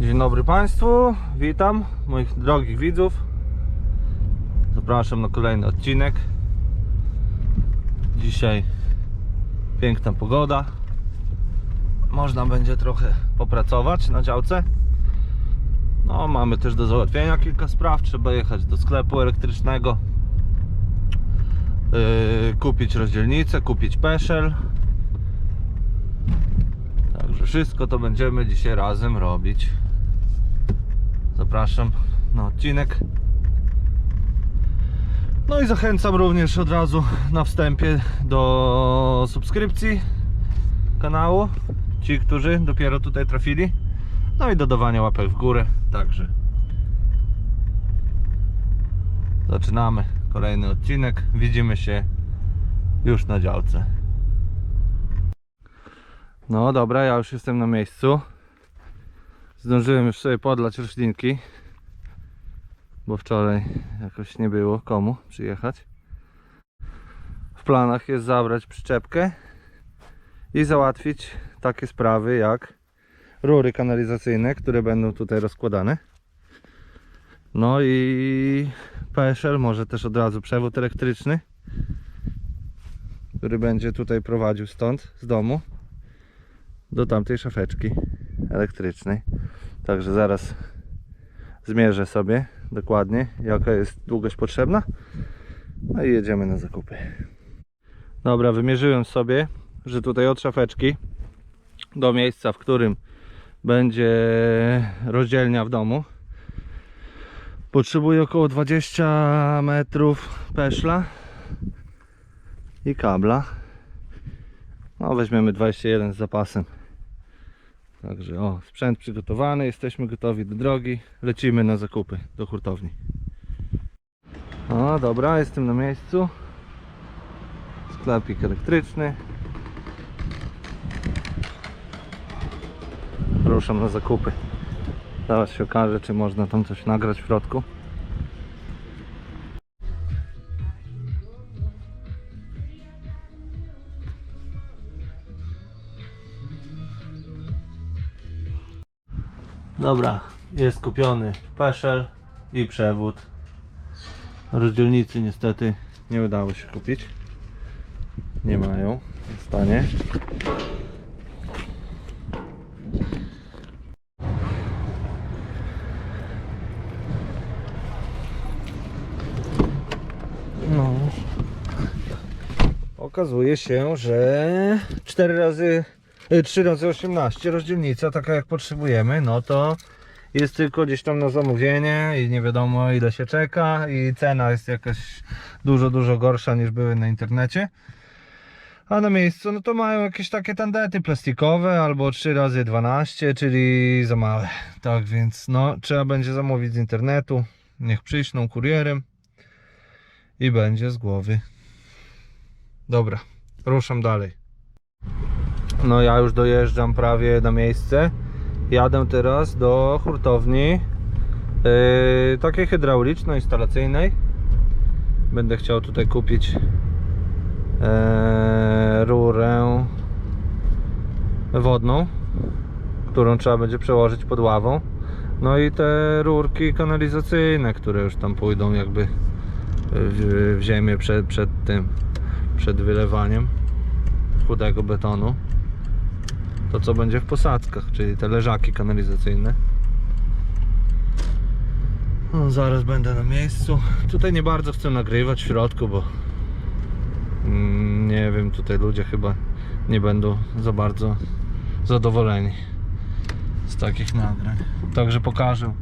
Dzień dobry Państwu, witam moich drogich widzów. Zapraszam na kolejny odcinek. Dzisiaj piękna pogoda. Można będzie trochę popracować na działce. No, mamy też do załatwienia kilka spraw. Trzeba jechać do sklepu elektrycznego, yy, kupić rozdzielnicę, kupić peszel. Także wszystko to będziemy dzisiaj razem robić. Zapraszam na odcinek. No i zachęcam również od razu na wstępie do subskrypcji kanału. Ci, którzy dopiero tutaj trafili. No i dodawania łapek w górę. Także zaczynamy kolejny odcinek. Widzimy się już na działce. No dobra, ja już jestem na miejscu. Zdążyłem już sobie podlać roślinki, bo wczoraj jakoś nie było komu przyjechać. W planach jest zabrać przyczepkę i załatwić takie sprawy jak rury kanalizacyjne, które będą tutaj rozkładane. No i PSL, może też od razu przewód elektryczny, który będzie tutaj prowadził stąd, z domu do tamtej szafeczki elektrycznej. Także zaraz zmierzę sobie dokładnie jaka jest długość potrzebna. No i jedziemy na zakupy. Dobra, wymierzyłem sobie, że tutaj od szafeczki do miejsca, w którym będzie rozdzielnia w domu potrzebuję około 20 metrów peszla i kabla. No weźmiemy 21 z zapasem. Także o, sprzęt przygotowany, jesteśmy gotowi do drogi. Lecimy na zakupy do hurtowni. O, dobra, jestem na miejscu. Sklepik elektryczny. Ruszam na zakupy. Zaraz się okaże, czy można tam coś nagrać w środku. Dobra, jest kupiony peszel i przewód. Rozdzielnicy niestety nie udało się kupić. Nie mają w stanie. No. Okazuje się, że 4 razy 3 razy 18 rozdzielnica, taka jak potrzebujemy, no to jest tylko gdzieś tam na zamówienie i nie wiadomo ile się czeka i cena jest jakaś dużo, dużo gorsza niż były na internecie. A na miejscu no to mają jakieś takie tandety plastikowe albo 3 razy 12 czyli za małe. Tak więc no trzeba będzie zamówić z internetu. Niech przyślą kurierem i będzie z głowy. Dobra, ruszam dalej. No ja już dojeżdżam prawie na miejsce. Jadę teraz do hurtowni yy, takiej hydrauliczno-instalacyjnej. Będę chciał tutaj kupić yy, rurę wodną, którą trzeba będzie przełożyć pod ławą. No i te rurki kanalizacyjne, które już tam pójdą jakby w, w ziemię przed, przed tym, przed wylewaniem chudego betonu to co będzie w posadzkach, czyli te leżaki kanalizacyjne. No, zaraz będę na miejscu. Tutaj nie bardzo chcę nagrywać w środku, bo mm, nie wiem, tutaj ludzie chyba nie będą za bardzo zadowoleni z takich nagrań. Także pokażę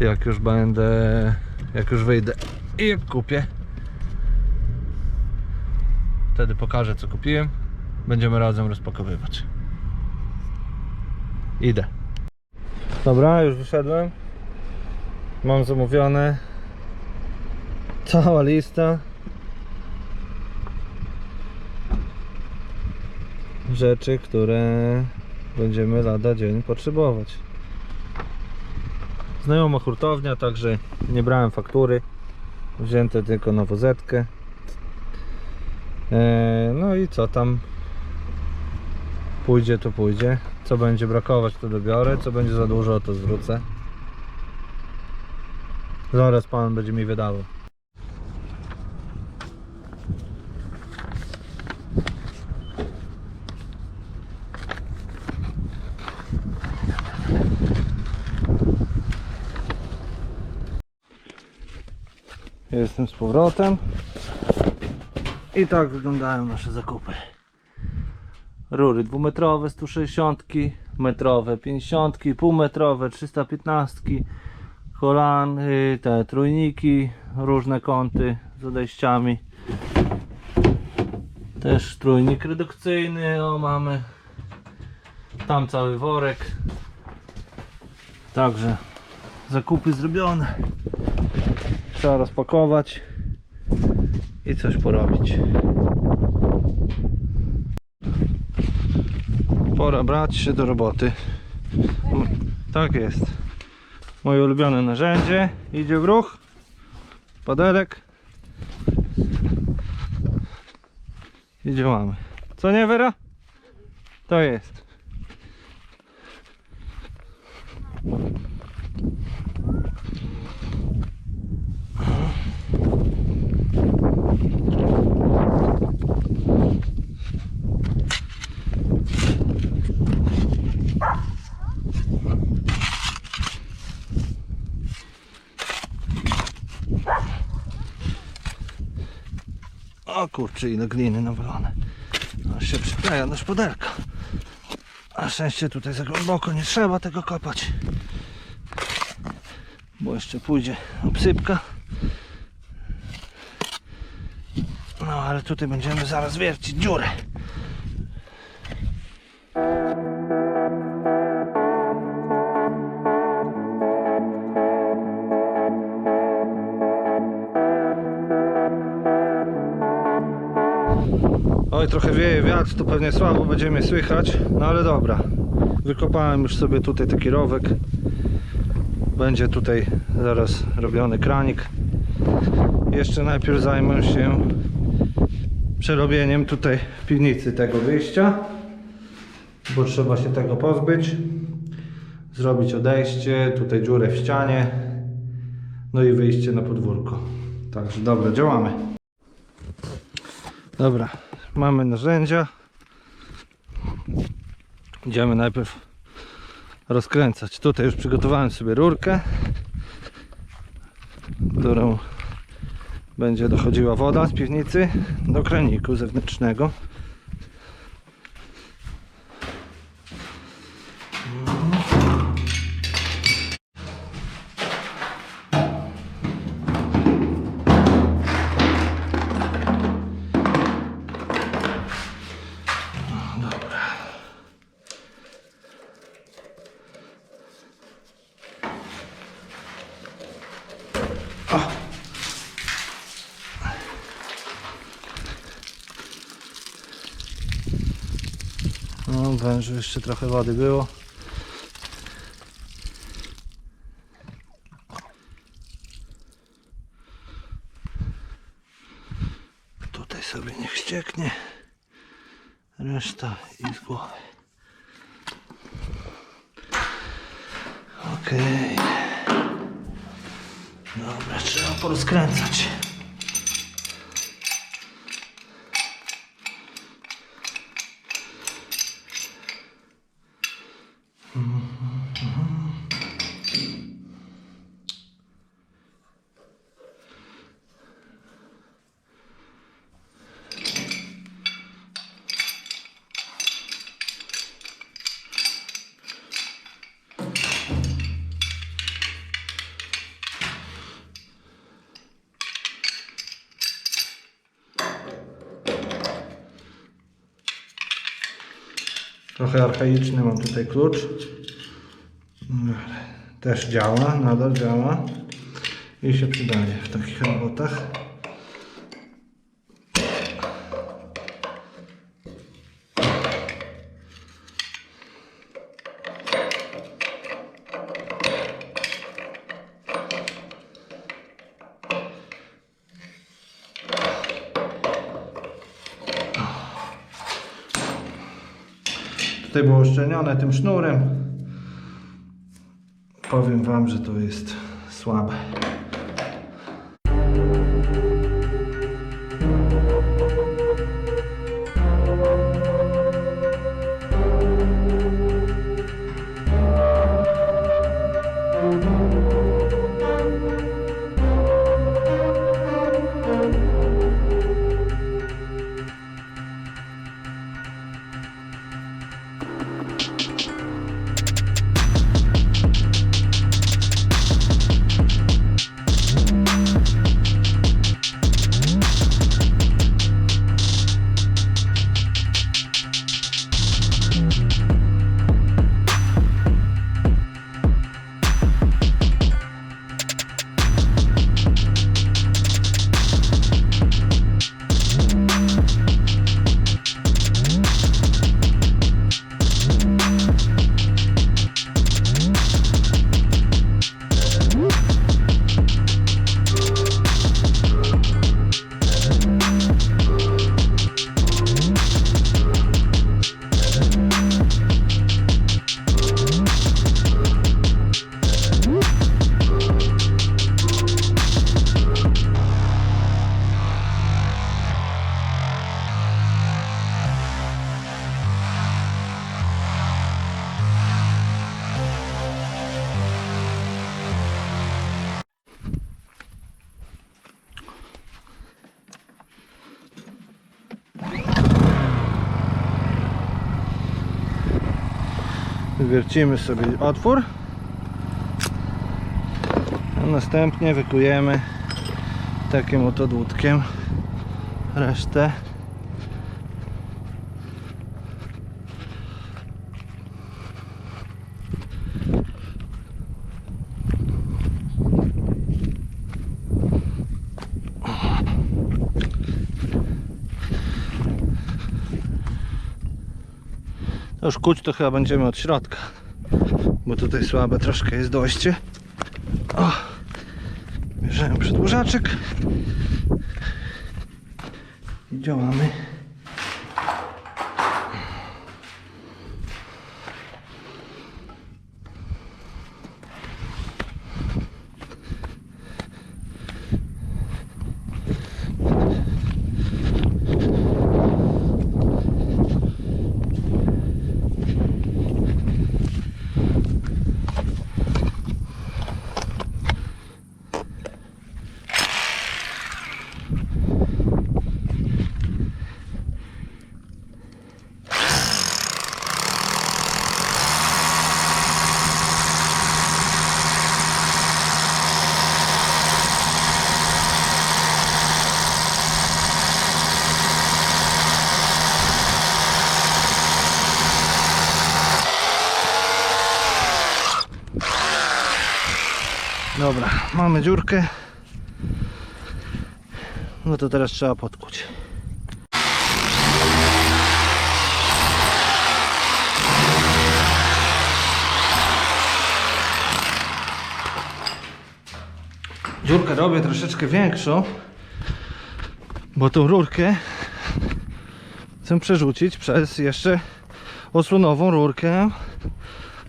jak już będę, jak już wyjdę i jak kupię. Wtedy pokażę co kupiłem. Będziemy razem rozpakowywać. Idę. Dobra, już wyszedłem. Mam zamówione. Cała lista. Rzeczy, które będziemy lada dzień potrzebować. Znajoma hurtownia, także nie brałem faktury. Wzięte tylko na wozetkę. Eee, no i co tam pójdzie, to pójdzie. Co będzie brakować, to dobiorę. Co będzie za dużo, to zwrócę. Zaraz pan będzie mi wydawał. Jestem z powrotem. I tak wyglądają nasze zakupy. Rury dwumetrowe 160, metrowe 50, półmetrowe 315, kolan, y, te trójniki, różne kąty z odejściami. Też trójnik redukcyjny, o mamy. Tam cały worek. Także zakupy zrobione. Trzeba rozpakować i coś porobić. Pora brać się do roboty. Tak jest. Moje ulubione narzędzie idzie w ruch. Padelek. I działamy. Co nie, Wera? To jest. O kurczę, ile gliny nawalone. Aż się przykleja do szpodelka. A szczęście tutaj za głęboko nie trzeba tego kopać. Bo jeszcze pójdzie obsypka. No ale tutaj będziemy zaraz wiercić dziurę. Oj, trochę wieje wiatr, to pewnie słabo będziemy słychać, no ale dobra. Wykopałem już sobie tutaj taki rowek. Będzie tutaj zaraz robiony kranik. Jeszcze najpierw zajmę się przerobieniem tutaj w piwnicy tego wyjścia, bo trzeba się tego pozbyć. Zrobić odejście, tutaj dziurę w ścianie, no i wyjście na podwórko. Także dobra, działamy. Dobra, mamy narzędzia. Idziemy najpierw rozkręcać. Tutaj już przygotowałem sobie rurkę, którą będzie dochodziła woda z piwnicy do kraniku zewnętrznego. Wężu jeszcze trochę wody było. Tutaj sobie niech ścieknie. Reszta i z głowy. Okej. Dobra, trzeba porozkręcać. Trochę archaiczny mam tutaj klucz. Też działa, nadal działa. I się przydaje w takich robotach. Tutaj było uszczelnione tym sznurem. Powiem Wam, że to jest słabe. Wywiercimy sobie otwór. A następnie wykujemy takim oto dłutkiem resztę. To już kuć to chyba będziemy od środka. Bo tutaj słabe troszkę jest dojście. O, bierzemy przedłużaczek. I działamy. Dobra, mamy dziurkę. No to teraz trzeba podkuć. Dziurkę robię troszeczkę większą, bo tą rurkę chcę przerzucić przez jeszcze osłonową rurkę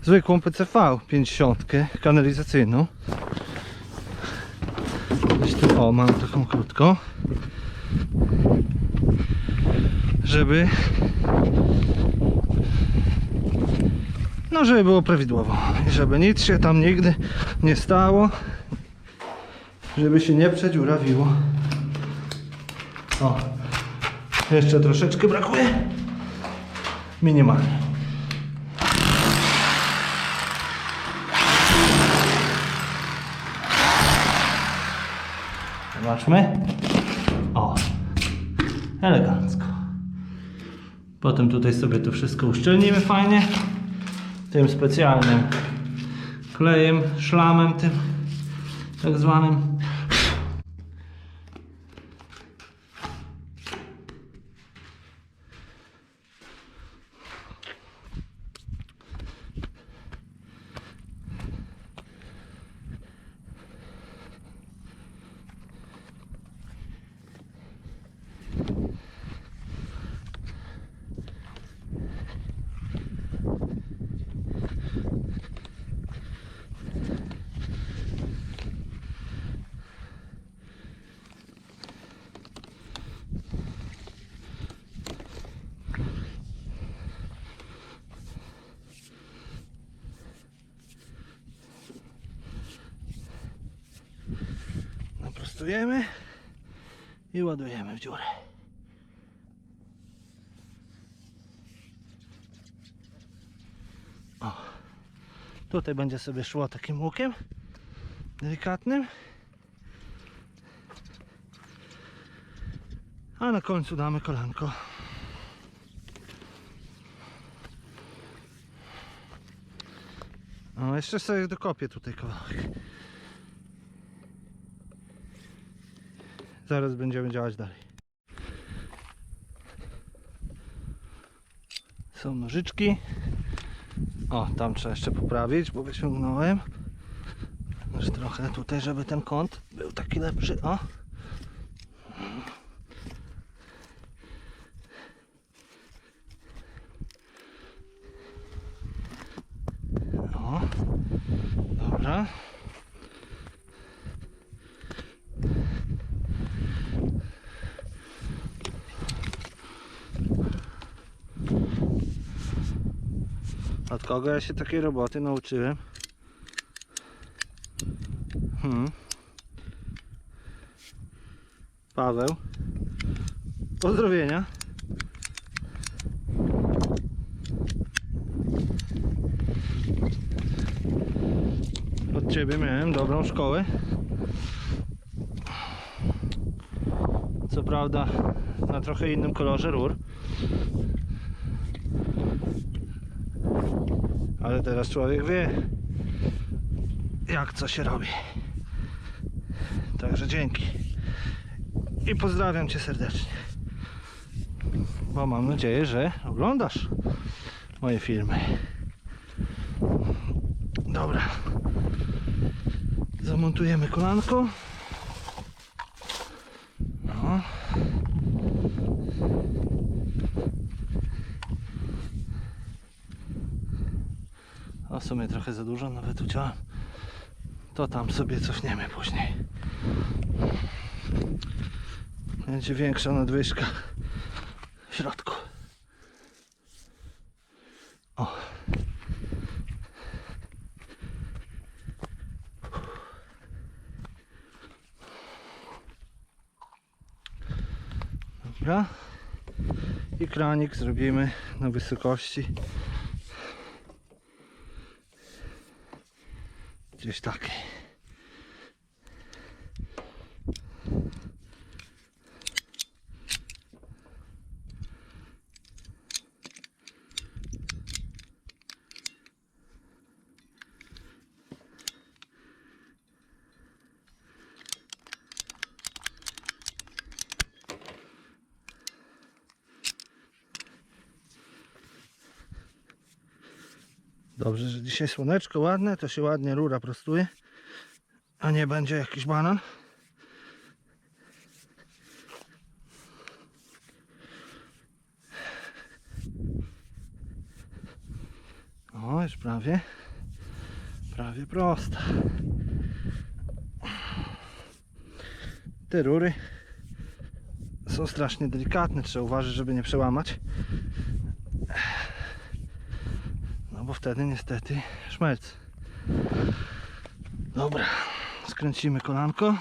zwykłą PCV 50 kanalizacyjną. O, mam taką krótką. Żeby no żeby było prawidłowo. I żeby nic się tam nigdy nie stało. Żeby się nie przedziurawiło. O jeszcze troszeczkę brakuje. Minimalnie Zobaczmy. O, elegancko. Potem tutaj sobie to wszystko uszczelnimy fajnie. Tym specjalnym klejem, szlamem tym tak zwanym. Wyprostujemy i ładujemy w dziurę. O, tutaj będzie sobie szło takim łukiem delikatnym. A na końcu damy kolanko. O, jeszcze sobie dokopię tutaj kawałek. Zaraz będziemy działać dalej. Są nożyczki. O, tam trzeba jeszcze poprawić, bo wyciągnąłem. Już trochę tutaj, żeby ten kąt był taki lepszy. O. O. Dobra. Od kogo ja się takiej roboty nauczyłem? Hmm. Paweł. Pozdrowienia. Od ciebie miałem dobrą szkołę. Co prawda na trochę innym kolorze rur. Ale teraz człowiek wie, jak co się robi. Także dzięki. I pozdrawiam Cię serdecznie. Bo mam nadzieję, że oglądasz moje filmy. Dobra. Zamontujemy kolanko. No. A w sumie trochę za dużo nawet uciąłem. To tam sobie cofniemy później. Będzie większa nadwyżka w środku. O. Dobra. I kranik zrobimy na wysokości gdzieś takiej. Dobrze, że dzisiaj słoneczko ładne, to się ładnie rura prostuje, a nie będzie jakiś banan. O, już prawie, prawie prosta. Te rury są strasznie delikatne, trzeba uważać, żeby nie przełamać. No bo wtedy niestety szmelc. Dobra, skręcimy kolanko.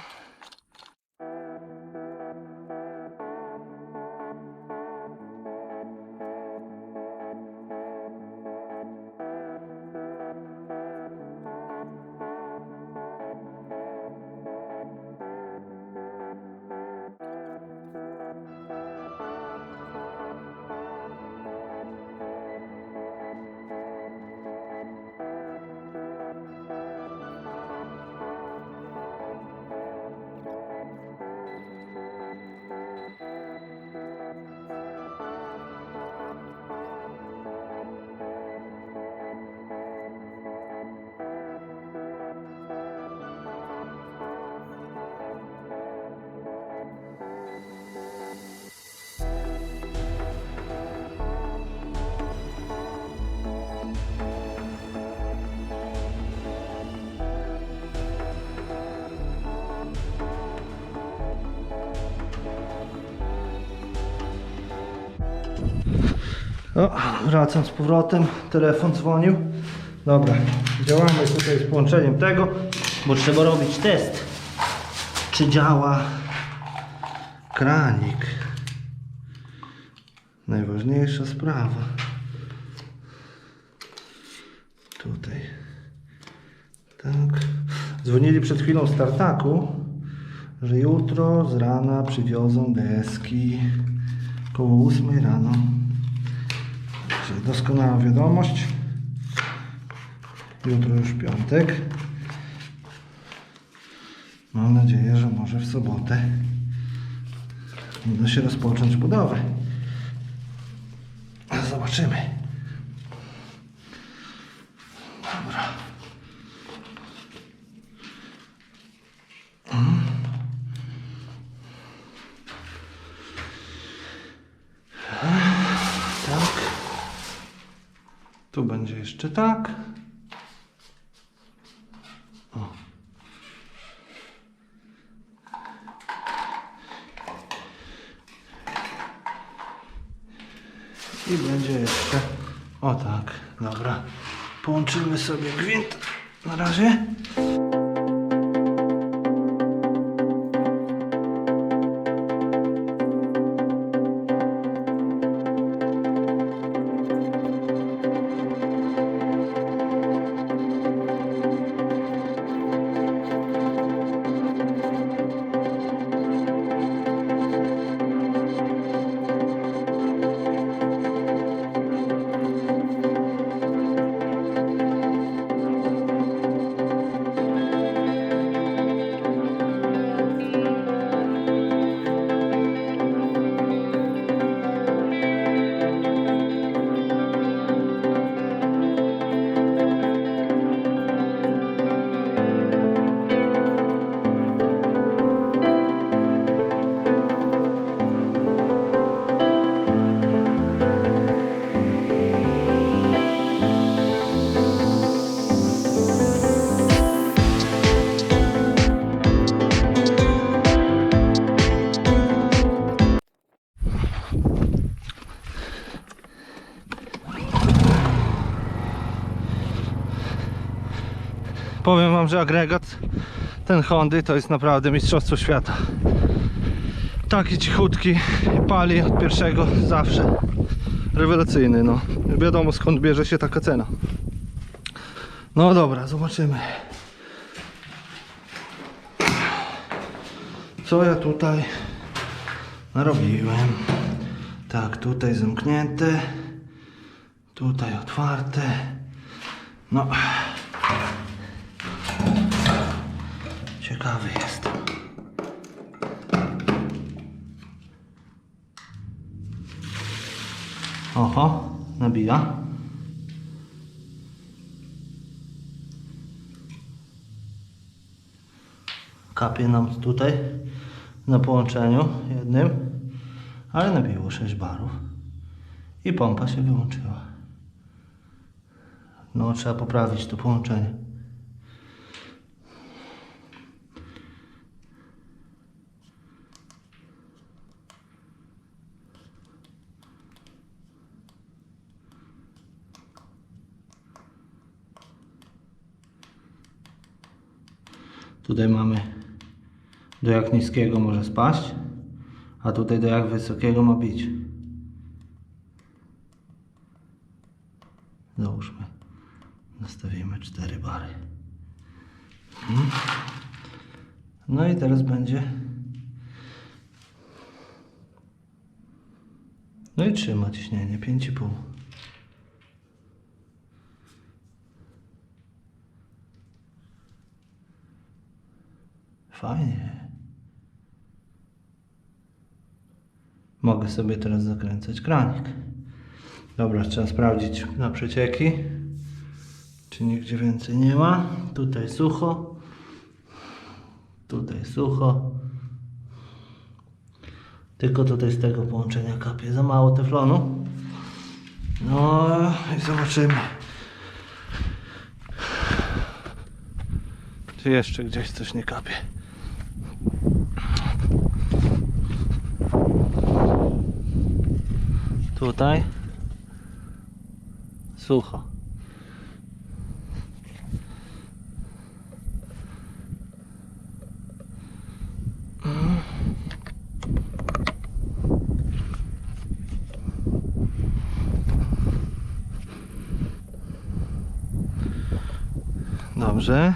O, wracam z powrotem, telefon dzwonił. Dobra, działamy tutaj z połączeniem tego, bo trzeba robić test, czy działa kranik. Najważniejsza sprawa. Tutaj. Tak. Dzwonili przed chwilą z tartaku, że jutro z rana przywiozą deski koło 8 rano. Doskonała wiadomość. Jutro już piątek. Mam nadzieję, że może w sobotę uda się rozpocząć budowę. Zobaczymy. Dobra. Mm. Tak. Tu będzie jeszcze tak. O. I będzie jeszcze. O tak, dobra. Połączymy sobie gwint na razie. Wam, że agregat ten Hondy to jest naprawdę mistrzostwo świata. Taki cichutki, pali od pierwszego zawsze. Rewelacyjny, no. Wiadomo skąd bierze się taka cena. No dobra, zobaczymy. Co ja tutaj narobiłem? Tak, tutaj zamknięte. Tutaj otwarte. No. Ciekawy jestem. Oho, nabija. Kapie nam tutaj na połączeniu jednym, ale nabiło 6 barów i pompa się wyłączyła. No, trzeba poprawić to połączenie. Tutaj mamy do jak niskiego może spaść, a tutaj do jak wysokiego ma bić. Załóżmy, nastawimy 4 bary. Mhm. No i teraz będzie. No i trzyma ciśnienie 5,5. Fajnie. Mogę sobie teraz zakręcać kranik. Dobra, trzeba sprawdzić na przecieki. Czy nigdzie więcej nie ma. Tutaj sucho. Tutaj sucho. Tylko tutaj z tego połączenia kapie za mało teflonu. No i zobaczymy. Czy jeszcze gdzieś coś nie kapie. Tutaj. Sucho. Dobrze.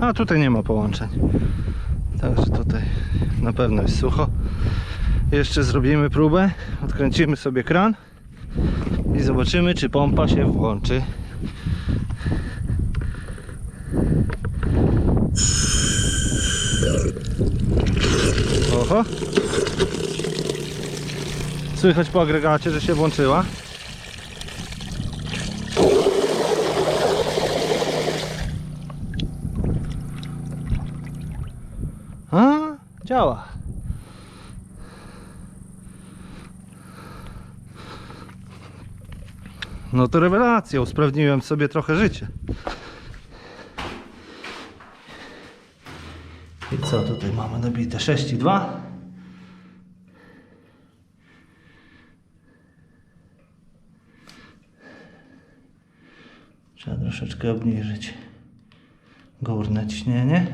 A tutaj nie ma połączeń. Także tutaj na pewno jest sucho. Jeszcze zrobimy próbę. Odkręcimy sobie kran i zobaczymy, czy pompa się włączy. Oho. Słychać po agregacie, że się włączyła. A, działa. No to rewelacja, usprawniłem sobie trochę życie. I co tutaj mamy nabite? 6,2 Trzeba troszeczkę obniżyć górne ciśnienie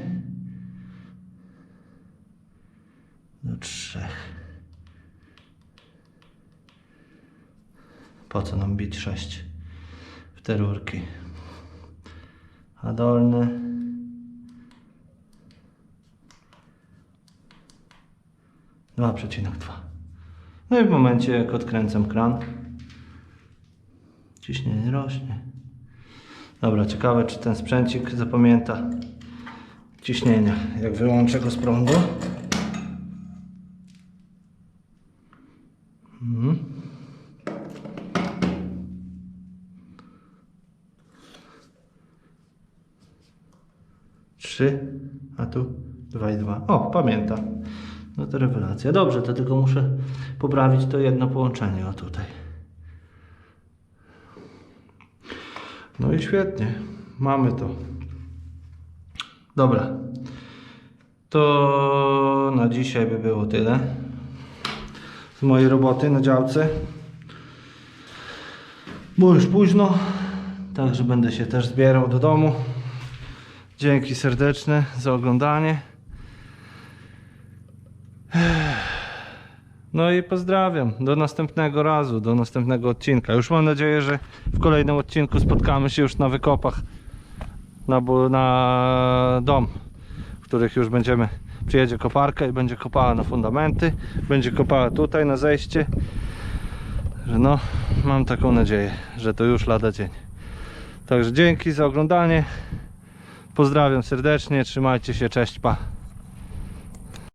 do 3 Po co nam bić 6 w te rurki? A dolne Dwa przecinek dwa. No i w momencie jak odkręcam kran ciśnienie rośnie. Dobra, ciekawe czy ten sprzęcik zapamięta ciśnienia. Jak wyłączę go z prądu. 3, a tu 2 i 2. O, pamiętam. No to rewelacja. Dobrze, to tylko muszę poprawić to jedno połączenie, o tutaj. No i świetnie, mamy to. Dobra, to na dzisiaj by było tyle z mojej roboty na działce. Bo już późno, także będę się też zbierał do domu. Dzięki serdeczne za oglądanie. No i pozdrawiam. Do następnego razu, do następnego odcinka. Już mam nadzieję, że w kolejnym odcinku spotkamy się już na wykopach na, na dom, w których już będziemy. Przyjedzie koparka i będzie kopała na fundamenty, będzie kopała tutaj na zejście. No, mam taką nadzieję, że to już lada dzień. Także dzięki za oglądanie. Pozdrawiam serdecznie, trzymajcie się, cześć, pa.